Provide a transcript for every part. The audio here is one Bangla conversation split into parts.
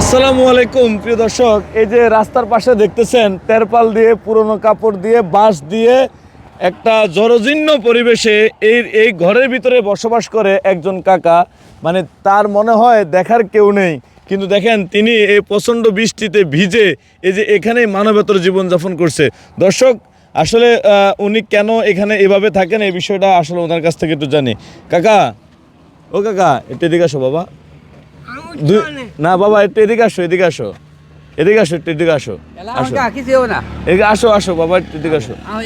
আসসালামু আলাইকুম, প্রিয় দর্শক। এই যে রাস্তার পাশে দেখতেছেন, তেরপাল দিয়ে, পুরনো কাপড় দিয়ে, বাঁশ দিয়ে একটা জরজীর্ণ পরিবেশে এই এই ঘরের ভিতরে বসবাস করে একজন কাকা। মানে তার মনে হয় দেখার কেউ নেই। কিন্তু দেখেন, তিনি এই প্রচণ্ড বৃষ্টিতে ভিজে এই যে এখানেই মানবেতর জীবনযাপন করছে। দর্শক, আসলে উনি কেন এখানে এভাবে থাকেন, এই বিষয়টা আসলে ওনার কাছ থেকে একটু জানি। কাকা, ও কাকা, একটু এদিকে আসো বাবা। না বাবা একটু এদিকে আসো এদিকে আসো। এদিকে আসো একটু এদিকে আসো। আসো। না। এদিকে আসো আসো বাবা একটু এদিকে আসো। আমার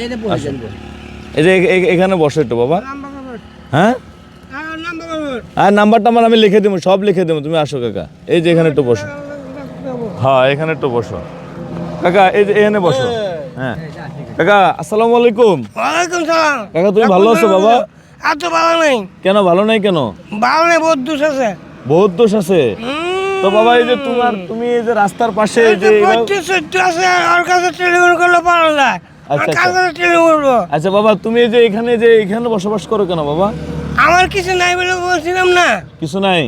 এই যে এখানে বসো একটু বাবা। হ্যাঁ? আর নাম্বার টাম্বার আমি লিখে দেবো সব লিখে দেবো। তুমি আসো কাকা। এই যে এখানে একটু বসো। হ্যাঁ এখানে একটু বসো। কাকা এই যে এখানে বসো। হ্যাঁ। কাকা আসসালামু আলাইকুম। ওয়ালাইকুম সালাম। কাকা তুমি ভালো আছো বাবা? এত ভালো নেই। কেন ভালো নাই কেন? ভালো নেই বহুত দোষ আছে। বহুত দোষ আছে। তো বাবা এই যে তোমার তুমি এই যে রাস্তার পাশে যে আছে ওর কাছে টেলিফোন করলে পাওয়া যায়। আচ্ছা, আচ্ছা। আচ্ছা বাবা তুমি যে এখানে যে এখানে বসবাস করো কেন বাবা? আমার কিছু নাই বলে বলছিলাম না। কিছু নাই?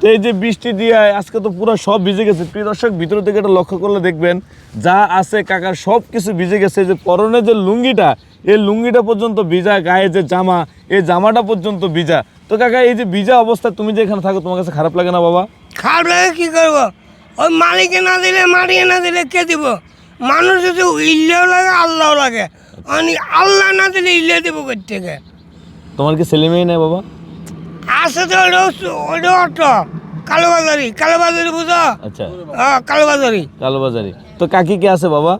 তো এই যে বৃষ্টি দিয়ে আজকে তো পুরো সব ভিজে গেছে। প্রিয় দর্শক ভিতর থেকে এটা লক্ষ্য করলে দেখবেন যা আছে কাকার সব কিছু ভিজে গেছে। যে পরনে যে লুঙ্গিটা এই লুঙ্গিটা পর্যন্ত ভিজা গায়ে যে জামা এই জামাটা পর্যন্ত ভিজা। তো কাকা এই যে ভিজা অবস্থা তুমি যে এখানে থাকো তোমার কাছে খারাপ লাগে না বাবা? খারাপ লাগে কি করব? ওই মালিকে না দিলে মারিয়ে না দিলে কে দিব? মানুষ যদি ইল্লেও লাগে আল্লাহও লাগে। আমি আল্লাহ না দিলে ইল্লে দিব থেকে তোমার কি ছেলে মেয়ে নেই বাবা? আছে তো ওটা ওটা অটো। কালোবাজারি কালোবাজারি বুঝো? আচ্ছা। হ্যাঁ কালোবাজারি। কালোবাজারি। তো কাকি কে আছে বাবা?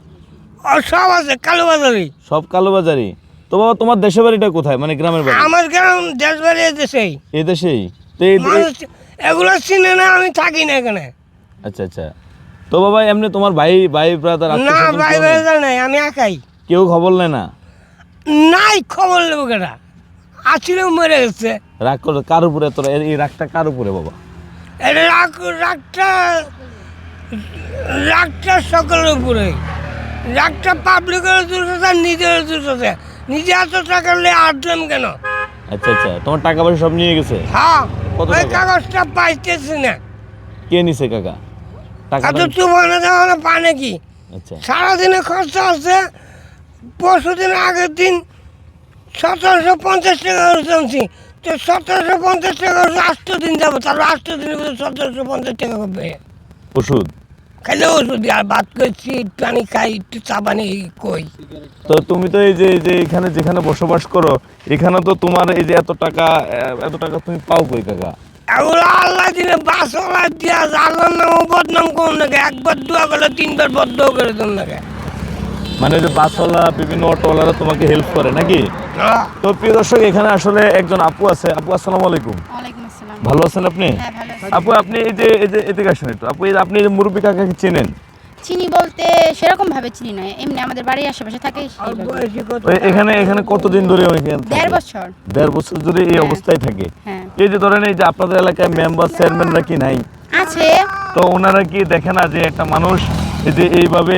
সব আছে কালোবাজারি। সব কালোবাজারি? তো বাবা তোমার দেশের বাড়িটা কোথায়? মানে গ্রামের বাড়ি? আমার গ্রাম দেশবাড়ি দেশেই। এই দেশেই? তো এই মানুষ এগুলো চিনে না আমি থাকি না এখানে। আচ্ছা আচ্ছা। তো বাবা এমনি তোমার ভাই ভাই ব্রাদার না ভাই ভাই নাই আমি একাই। কেউ খবর নেয় না? নাই খবর নেব কেনা? আসলেও মরে গেছে। রাগ করে কার উপরে তোরা? এই- এই রাগটা কার উপরে বাবা? এটা রাগ রাগটা রাগটা সকলের উপরে। রাগটা পাবলিকের দোষ আছে নিজের দোষ আছে নিজে এত টাকা নিয়ে আটলাম কেন? আচ্ছা আচ্ছা তোমার টাকা পয়সা সব নিয়ে গেছে? হ্যাঁ কত ওই টাকা? কাগজটা পাইতেছি না। কে নিছে কাকা? টাকা এত তুফানে দেওয়ানো পানে কি? আচ্ছা। সারাদিনে খরচা আছে পরশু দিন আগের দিন সতেরোশো পঞ্চাশ টাকা উঠছি তো সতেরোশো পঞ্চাশ টাকা আষ্ট দিন যাব তারপর আষ্ট দিনের ভিতরে সতেরোশো পঞ্চাশ টাকা করবে ওষুধ? ওষুধ আর ভাত করছি পানি খাই একটু চা পানি কই। তো তুমি তো এই যে যে এখানে যেখানে বসবাস করো এখানে তো তোমার এই যে এত টাকা এত টাকা তুমি পাও কই কাকা? আল্লাহ দিলে বাসলা দিয়া আল্লাহর নাম বদনাম করুন নাকি একবার দোয়া করলে তিনবার বদ্ধ করে দেন নাকি মানে ওই যে বাসওয়ালা বিভিন্ন অটোওয়ালারা তোমাকে হেল্প করে নাকি? হ্যাঁ। তো প্রিয় দর্শক এখানে আসলে একজন আপু আছে। আপু আসসালামু আলাইকুম। আসসালাম ভালো আছেন আপনি? হ্যাঁ ভালো আছি। আপু আপনি এই যে এই যে এদিকে আসেন একটু। আপু আপনি এই যে মুরব্বী কাকাকে চেনেন? চিনি বলতে সেরকম ভাবে চিনি নয়। এমনি আমাদের বাড়ির আশেপাশে থাকে এখানে এখানে কতদিন ধরে? দেড় বছর। দেড় বছর ধরে এই অবস্থায় থাকে। হ্যাঁ। এই যে ধরেন এই যে আপনাদের এলাকায় মেম্বার চেয়ারম্যানরা কি নাই? আছে। তো ওনারা কি দেখে না যে একটা মানুষ এই যে এইভাবে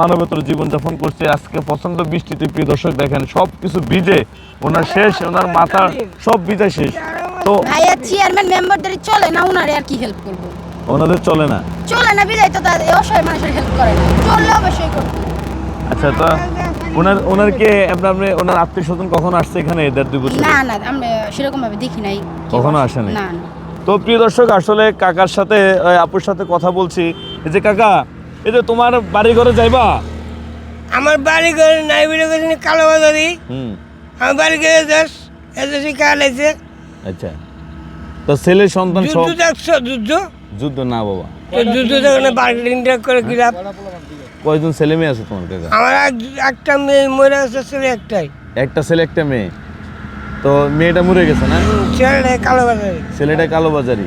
মানবেতর জীবনযাপন করছে? আজকে প্রচণ্ড বৃষ্টিতে প্রিয় দর্শক দেখেন সব কিছু ভিজে ওনার শেষ ওনার মাথা সব ভিজে শেষ। তো ভাইয়া চেয়ারম্যান মেম্বারদের চলে না উনারে আর কি হেল্প করব? ওনাদের চলে না? চলে না বিদায় তো তাদের অসহায় মানুষের হেল্প করে না। চললে অবশ্যই করব। আচ্ছা তো ওনার ওনারকে আপনি আপনি ওনার আত্মীয় স্বজন কখন আসছে এখানে দেড় দুই বছর? না না আমরা সেরকম ভাবে দেখি নাই। কখনো আসে। নাই? না না। তো প্রিয় দর্শক আসলে কাকার সাথে ওই আপুর সাথে কথা বলছি। এই যে কাকা এই যে তোমার বাড়ি ঘরে যাইবা? আমার বাড়ি ঘরে নাই বলে গেছি কালো বাজারি। হুম। আমার বাড়ি গেলে দেশ এসেছি কালাইছে আচ্ছা। তো ছেলে সন্তান সব যুদ্ধ দেখছ যুদ্ধ। যুদ্ধ না বাবা। যুদ্ধ দেখে বার্লিংটা করে গিলাপ কয়জন ছেলে মেয়ে আছে তোমার কাকা আমার একটা মেয়ে মরে গেছে ছেলে একটাই। একটা ছেলে একটা মেয়ে। তো মেয়েটা মরে গেছে না? ছেলে কালো বাজারি ছেলেটা কালো বাজারি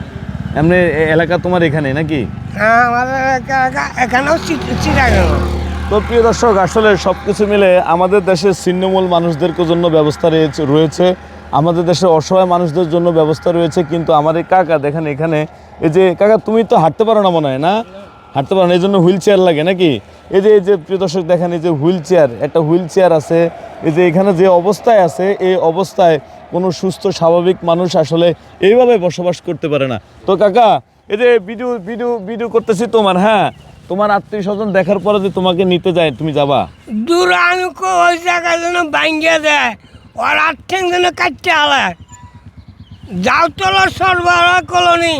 এমনি এলাকা তোমার এখানে নাকি? হ্যাঁ আমার একা- এখানেও চিটাগাং। তো প্রিয় দর্শক আসলে সব কিছু মিলে আমাদের দেশের ছিন্নমূল মানুষদের জন্য ব্যবস্থা রয়েছে রয়েছে। আমাদের দেশের অসহায় মানুষদের জন্য ব্যবস্থা রয়েছে, কিন্তু আমার এই কাকা, দেখেন এখানে, এই যে কাকা, তুমি তো হাঁটতে পারো না মনে হয়, না? হাঁটতে পারো না এই জন্য হুইল চেয়ার লাগে নাকি? এই যে এই যে, প্রিয় দর্শক, দেখেন এই যে হুইল চেয়ার, একটা হুইল চেয়ার আছে, এই যে এখানে যে অবস্থায় আছে, এই অবস্থায় কোনো সুস্থ, স্বাভাবিক মানুষ আসলে এইভাবে বসবাস করতে পারে না। তো কাকা, এই যে ভিডিও ভিডিও ভিডিও করতেছি তোমার হ্যাঁ? তোমার আত্মীয় স্বজন দেখার পরে যে তোমাকে নিতে যায়, তুমি যাবা? দূর, আমি ওই জায়গায় যেন ভাঙ্গিয়ে দেয় ওর আঠেং যেন কাটতে আলায় যাওতলার সরবরাহ কলোনি।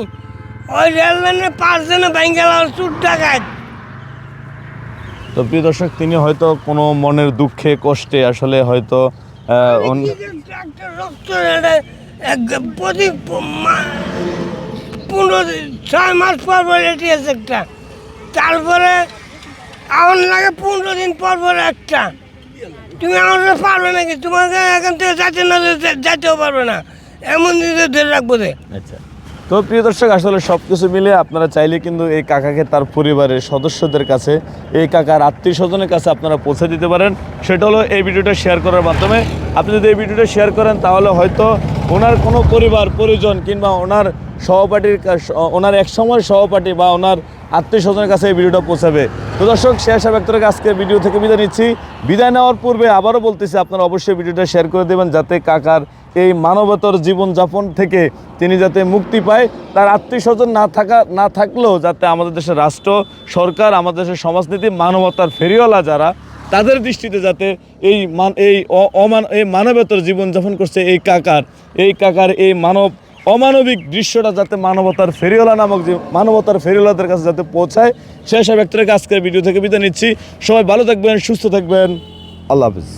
ওই রেল লাইনে পাঁচ জনে ভাঙ্গেল চুট ডাকাত। তো প্রিয় দর্শক তিনি হয়তো কোনো মনের দুঃখে কষ্টে আসলে হয়তো প্রতি পনেরো দিন, ছয় মাস পর পর এটি আছে একটা। তারপরে আমার লাগে পনেরো দিন পর পর একটা। তুমি আমার পারবে নাকি? তোমাকে এখান থেকে যাতে না যাইতেও পারবে না। এমন ধরে রাখব যে। আচ্ছা। তো প্রিয় দর্শক, আসলে সব কিছু মিলে আপনারা চাইলে কিন্তু এই কাকাকে তার পরিবারের সদস্যদের কাছে, এই কাকার আত্মীয় স্বজনের কাছে আপনারা পৌঁছে দিতে পারেন। সেটা হলো এই ভিডিওটা শেয়ার করার মাধ্যমে। আপনি যদি এই ভিডিওটা শেয়ার করেন, তাহলে হয়তো ওনার কোনো পরিবার, পরিজন কিংবা ওনার সহপাঠীর ওনার এক সময় সহপাঠী বা ওনার আত্মীয় স্বজনের কাছে এই ভিডিওটা পৌঁছাবে। তো দর্শক সাহেব একটু আজকের ভিডিও থেকে বিদায় নিচ্ছি। বিদায় নেওয়ার পূর্বে আবারও বলতেছি, আপনারা অবশ্যই ভিডিওটা শেয়ার করে দেবেন যাতে কাকার এই মানবতর জীবনযাপন থেকে তিনি যাতে মুক্তি পায়, তার আত্মীয় স্বজন না থাকা, না থাকলেও যাতে আমাদের দেশের রাষ্ট্র, সরকার, আমাদের দেশের সমাজনীতি, মানবতার ফেরিওয়ালা যারা, তাদের দৃষ্টিতে যাতে এই মান এই অমান এই মানবতর জীবনযাপন করছে এই কাকার। এই কাকার এই মানব অমানবিক দৃশ্যটা যাতে মানবতার ফেরিওয়ালা নামক যে মানবতার ফেরিওয়ালাদের কাছে যাতে পৌঁছায়, সেই সব ব্যক্তির আজকের ভিডিও থেকে বিদায় নিচ্ছি। সবাই ভালো থাকবেন, সুস্থ থাকবেন। আল্লাহ হাফিজ।